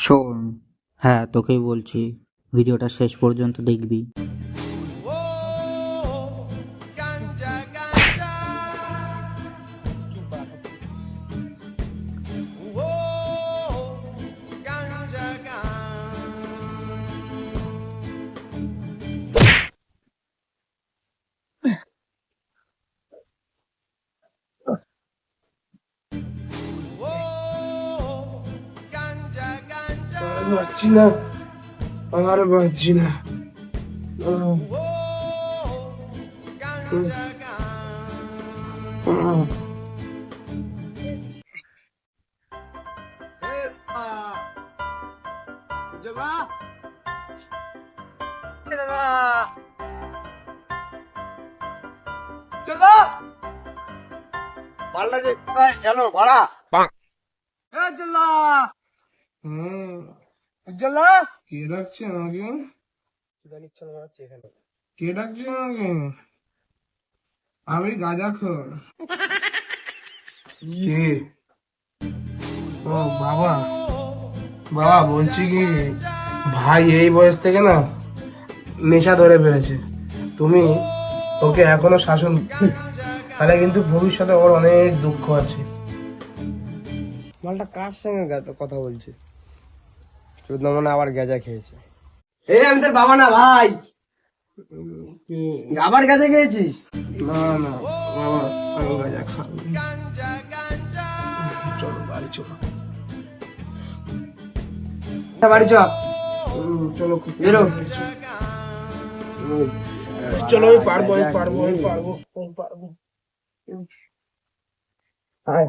শোন হ্যাঁ তোকেই বলছি। ভিডিওটা শেষ পর্যন্ত দেখবি। আর পারছি না আর পারছি না আহ। আহ। চলো মালটা যে কোথায় গেল ভাড়া এ চলো হুম, কে ডাকছে আমাকে? নিচ্ছে না এখানে কে ডাকছে আমাকে? আমি গাঁজা খোর ও বাবা। বাবা বলছি কি ভাই এই বয়স থেকে না নেশা ধরে ফেলেছে। তুমি ওকে এখনও শাসন তাহলে কিন্তু ভবিষ্যতে ওর অনেক দুঃখ আছে। মালটা কার সঙ্গে গা- কথা বলছে? আবার গেজা খেয়েছে। এই আমি তোর বাবা না ভাই। আবার গেজা খেয়েছিস? না না বাবা আমি গাঁজা খাব চলো বাড়ি চলো। বাড়ি চ। চলো বেরো। চলো আমি পারব আমি পারব আমি পারব আমি পারব। আয়।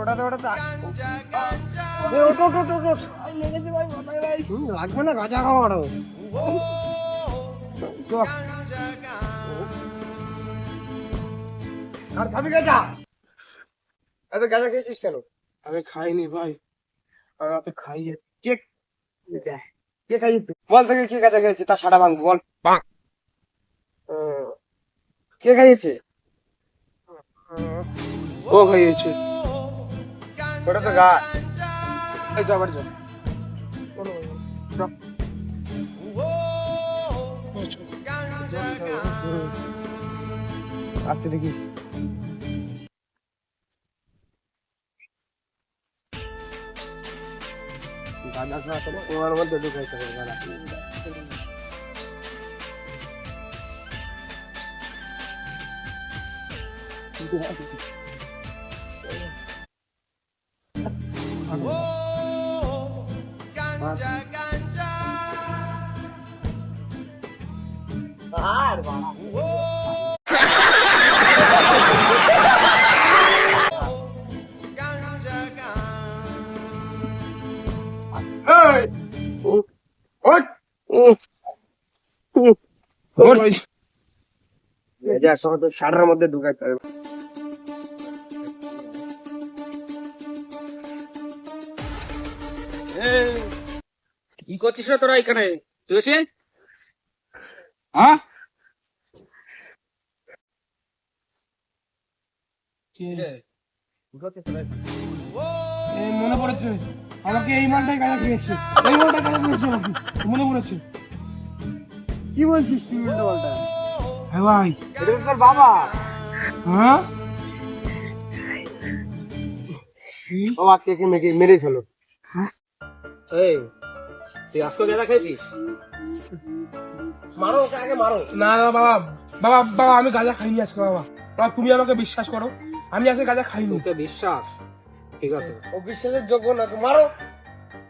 ওটাতে ওটাতে লাগবে না গাঁজা আর। খাবি গাঁজা? এত গাঁজা খেয়েছিস কেন? আমি খাইনি ভাই। খাইয়ে কে? কে খাইয়েছে বল থেকে কে গাঁজা খেয়েছে তার সাটা ভাঙ বল। কে খাইয়েছে? ও খাইয়েছে। ওটা তো গাছ। এই চল বাড়ি চল আসতে দেখিস গাঁজা খাওয়া তো মধ্যে ঢুকাইতে হবে গাঁজা এই! সাটার মধ্যে ঢুকাইতে হবে কি করছিস রে তোরা এখানে? তুই এসে? হ্যাঁ? এই মনে পড়েছে? আমাকে এই মালটাই গাঁজা খেয়েছে এই মালটা গাঁজা খেয়েছে আমাকে। মনে পড়েছে? কি বলছিস তুই উল্টো পাল্টা? হ্যাঁ ভাই। এটা তোর বাবা? হ্যাঁ? ও আজকে মেরে মেরে ফেলো। এই তুই আজকে মারো ওকে আগে মারো। না না বাবা বাবা বাবা আমি গাঁজা খাইনি আজকে বাবা। বাবা তুমি আমাকে বিশ্বাস করো আমি আজকে গাঁজা খাইনি। তোকে বিশ্বাস? ঠিক আছে। ও বিশ্বাসের যোগ্য না মারো।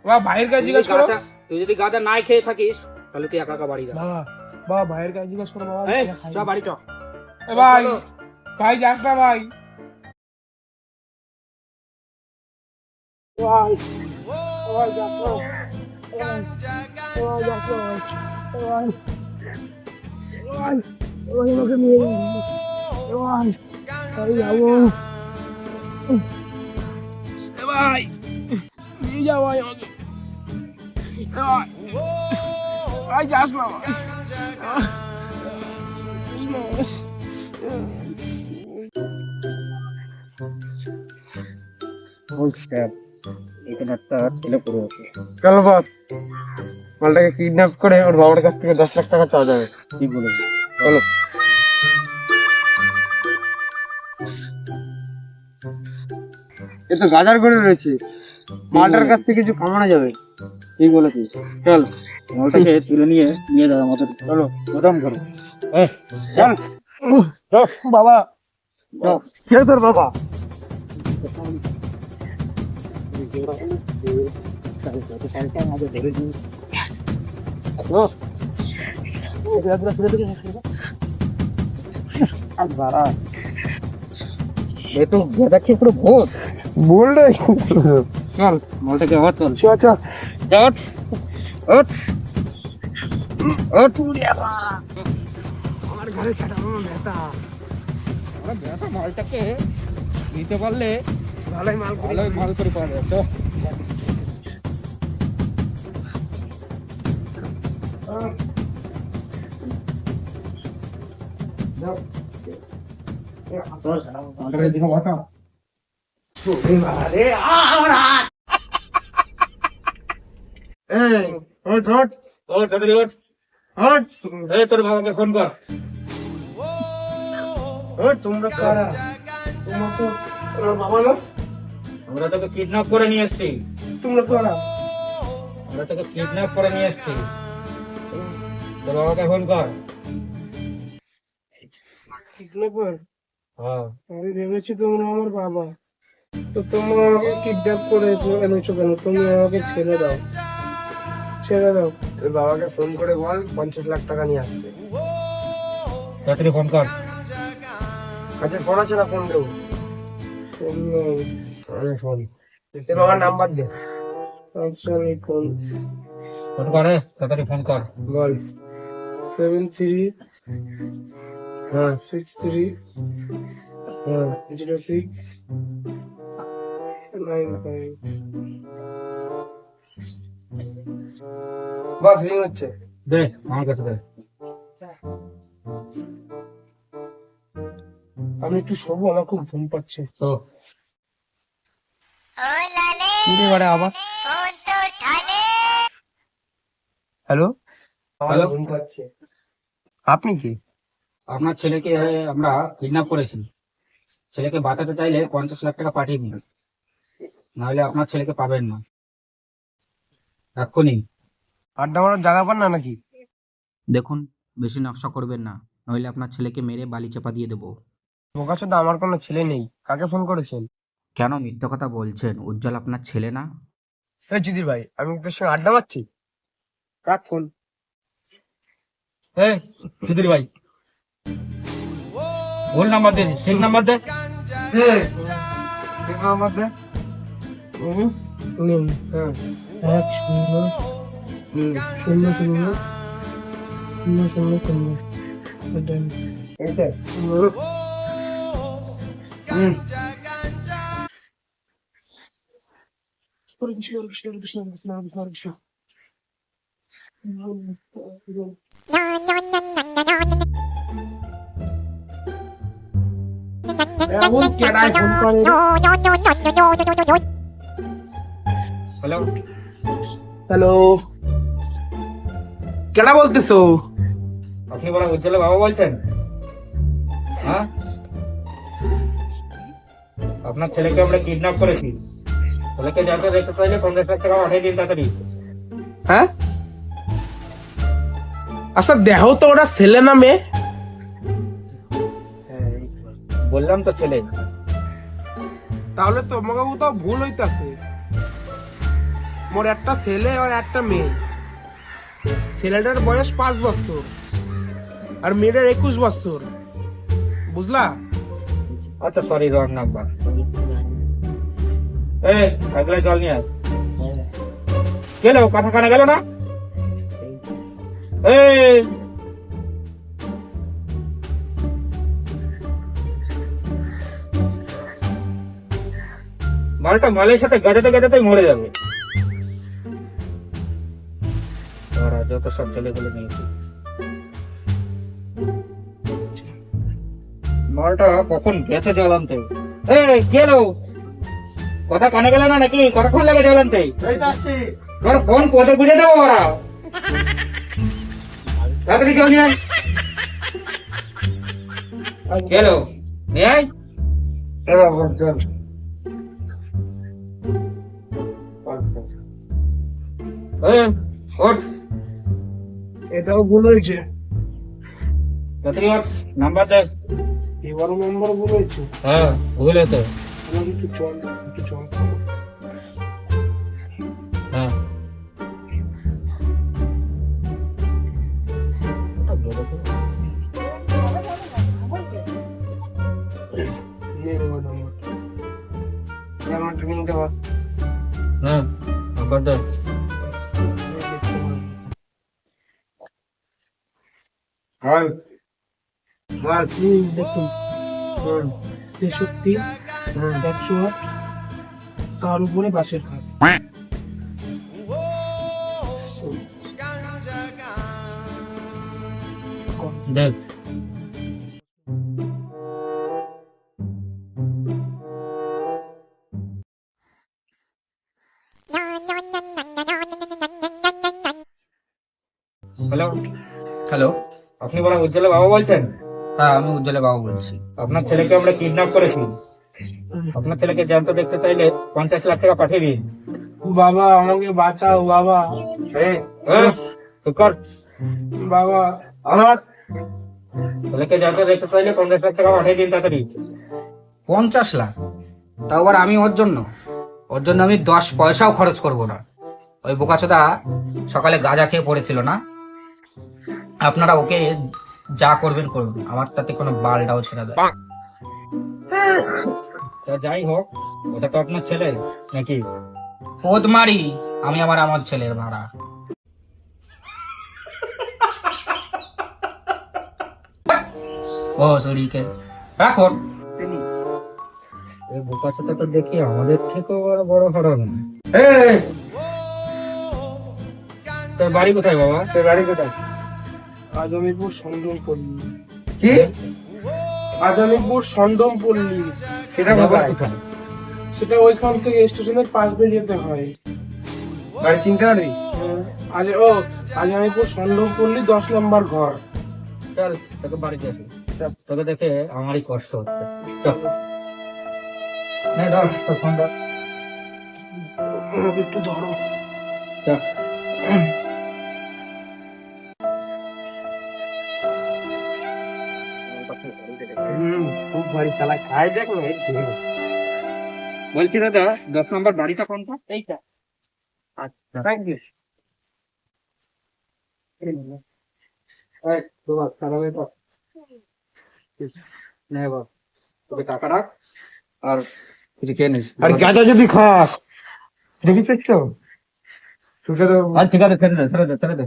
বাবা ভাইয়ের কাছে জিজ্ঞেস করো। তুই যদি গাঁজা নাই খেয়ে থাকিস তাহলে তুই একা একা বাড়ি যা। বাবা বাবা ভাইয়ের কাছে জিজ্ঞেস করো বাবা এই বাড়ি চ। এ ভাই ভাই যাস না ভাই। ভাই। olha a flor, olha a flor, olha, olha, olha meu caminho, olha, olha o Vai! Já vai, Vai! Vai, Jasmine! Jasmine! Holy crap. এখানে একটা ছেলে পড়ে আছে। চল বল মালটাকে কিডন্যাপ করে ওর বাবার কাছ থেকে দশ লাখ টাকা চাওয়া যাবে। কি বলেছে চলো। এ তো গাজার করে রয়েছে। মালটার কাছ থেকে কিছু কামানো যাবে। ঠিক বলেছিস? চল। মালটাকে তুলে নিয়ে নিয়ে যাও আমাদের। চলো প্রদান করো চল। বাবা। কে তোর বাবা? এ তো গেদা খেয়ে পুরো ভোট বল মালটাকে আবার চল চল চল ওঠ ওঠ ওঠ আমার ঘরে ছাড়া আমার আমরা ব্যথা, মালটাকে দিতে পারলে ভালোই মাল করে ভালোই মাল করে পাওয়া যায় ওঠ তোর বাবাকে ফোন কর। তোমরা কারা? তোমরা তো বাবা না? আমরা তোকে কিডন্যাপ করে নিয়ে এসেছি। তোমরা কারা আমরা তোকে কিডন্যাপ করে নিয়ে এসেছি। তোর বাবাকে ফোন কর? কিডন্যাপার হ্যাঁ। আমি ভেবেছি তোমরা আমার বাবা। তো তোমরা আমাকে কিডন্যাপ এনেছো কেন? তুমি আমাকে ছেড়ে দাও। ছেড়ে দাও। তুই বাবাকে ফোন করে বল পঞ্চাশ লাখ টাকা নিয়ে আসতে তাড়াতাড়ি ফোন কর। আচ্ছা ফোন আছে না ফোন দেবো ফোন নাম্বার দে আচ্ছা আমি ফোন ফোন করে তাড়াতাড়ি ফোন কর। বল। সেভেন থ্রি হ্যাঁ সিক্স থ্রি হ্যাঁ জিরো সিক্স নাইন ফাইভ বাস রিং হচ্ছে। দে আমার কাছে দে। আমি একটু শোবো আমার খুব ঘুম পাচ্ছে। তো আবার? হ্যালো? Hello? আপনি কি? আপনার ছেলেকে আমরা কিডন্যাপ করেছি। ছেলেকে বাঁচাতে চাইলে পঞ্চাশ লাখ টাকা পাঠিয়ে দিন। নাহলে আপনার ছেলেকে পাবেন না। এক্ষুনি। আড্ডা মারার জায়গা পান না নাকি? দেখুন বেশি নকশা করবেন না। নইলে আপনার ছেলেকে মেরে বালি চাপা দিয়ে দেবো। বোকাচোদা আমার কোনো ছেলে নেই। কাকে ফোন করেছেন? কেন মিথ্যা কথা বলছেন? উজ্জ্বল আপনার ছেলে না? এই জিদির ভাই, আমি তোর সঙ্গে আড্ডা মারছি? কাক ফোন। এই সুধীর ভাই। ভুল নাম্বার দে ঠিক নাম্বার দে। নাম্বার দে। নিন হ্যাঁ। এক, শূন্য শূন্য শূন্য হুম হরে কৃষ্ণ হরে কৃষ্ণ হরে কৃষ্ণ হরে কৃষ্ণ হরে কৃষ্ণ হরে কৃষ্ণ এমন কেডায় ফোন করে হ্যালো হ্যালো কেডা বলতেছো? আপনি বড় উজ্জ্বলের বাবা বলছেন? হ্যাঁ? আপনার ছেলেকে আমরা কিডন্যাপ করেছি। ছেলেকে যাতে দেখতে চাইলে পঞ্চাশ লাখ টাকা পাঠিয়ে দিন তাড়াতাড়ি। হ্যাঁ? আচ্ছা দেহ তো ওটা ছেলে না মেয়ে? বললাম তো ছেলে। তাহলে তোমাকে তো ভুল হইতাছে। মোর একটা ছেলে আর একটা মেয়ে। ছেলেটার বয়স পাঁচ বছর আর মেয়েটার একুশ বছর। বুঝলা? আচ্ছা সরি রং নাম্বার গেল কথা কানে গেল না? মালটা মালের সাথে গাজাতে গাজাতে মরে যাবে। যত সব মালটা কখন গেছে জল আনতে? এই, গেল। কথা কানে গেল না নাকি? কতক্ষণ লাগে জল আনতে তোর ফোন পদে বুঝে দেবো ওরা। তাড়াতাড়ি জল নিয়ে আয়। নিয়ে আয়। চল এই, ওঠ। এটাও ভুল হয়েছে। তাড়াতাড়ি ওঠ নাম্বার দেখ এবারও নম্বর ভুল হয়েছে। হ্যাঁ ভুল হতো আমার একটু একটু চল হ্যাঁ হ্যাঁ নাম্বার দেখ বল বল দেখুন? তেষট্টি একশো আট। তার উপরে বাসের খাট? দেখ। হ্যালো হ্যালো আপনি বড় উজ্জ্বলের বাবা বলছেন? হ্যাঁ আমি উজ্জ্বলের বাবা বলছি। আপনার ছেলেকে আমরা কিডন্যাপ করেছি। আপনার ছেলেকে জ্যান্ত দেখতে চাইলে পঞ্চাশ লাখ টাকা পাঠিয়ে দিন। বাবা আমাকে বাঁচাও বাবা। চুপ কর। বাবা। আমার ছেলেকে জ্যান্ত দেখতে চাইলে পঞ্চাশ লাখ টাকা পাঠিয়ে দিন তাড়াতাড়ি। পঞ্চাশ লাখ? তাও আবার আমি ওর জন্য? ওর জন্য আমি দশ পয়সাও খরচ করব না। ওই বোকাচোদা সকালে গাঁজা খেয়ে পড়েছিল না? আপনারা ওকে যা করবেন করবেন আমার তাতে কোনো বালটাও ছেড়ে দেয়। তা যাই হোক ওটা তো আপনার ছেলে নাকি? পোদ মারি আমি আমার আমার ছেলের ভাড়া। ও সরিকে রাখুন এই বোকা তো দেখি আমাদের থেকেও বড় বড় হরণ। তোর বাড়ি কোথায় বাবা? তোর বাড়ি কোথায়? আজমিরপুর সন্ডম পল্লী কি? আজমিরপুর সন্ডম পল্লী সেটা বাবা কোথায়? সেটা ওইখান থেকে স্টেশনের পাশ দিয়ে যেতে হয়। বাড়ি চিনতে পারবি? হ্যাঁ, আজ ও আজমিরপুর সন্ডম পল্লী দশ নম্বর ঘর। চল তোকে বাড়িতে আসি। তোকে দেখে আমারই কষ্ট হচ্ছে। চল। নে ধর তোর ফোন ধর। একটু ধরো। চল। খুব ভারী চালা খাই দেখ না। বলছি দাদা দশ নম্বর বাড়িটা কোনটা? এইটা। আচ্ছা। খারাপ হয়ে বাবা, তোকে টাকা রাখ আর কিছু খেয়ে নিস। আর গাঁজা যদি খাস দেখিস তো? আর ঠিক আছে ছেড়ে দে ছেড়ে দে ছেড়ে দে।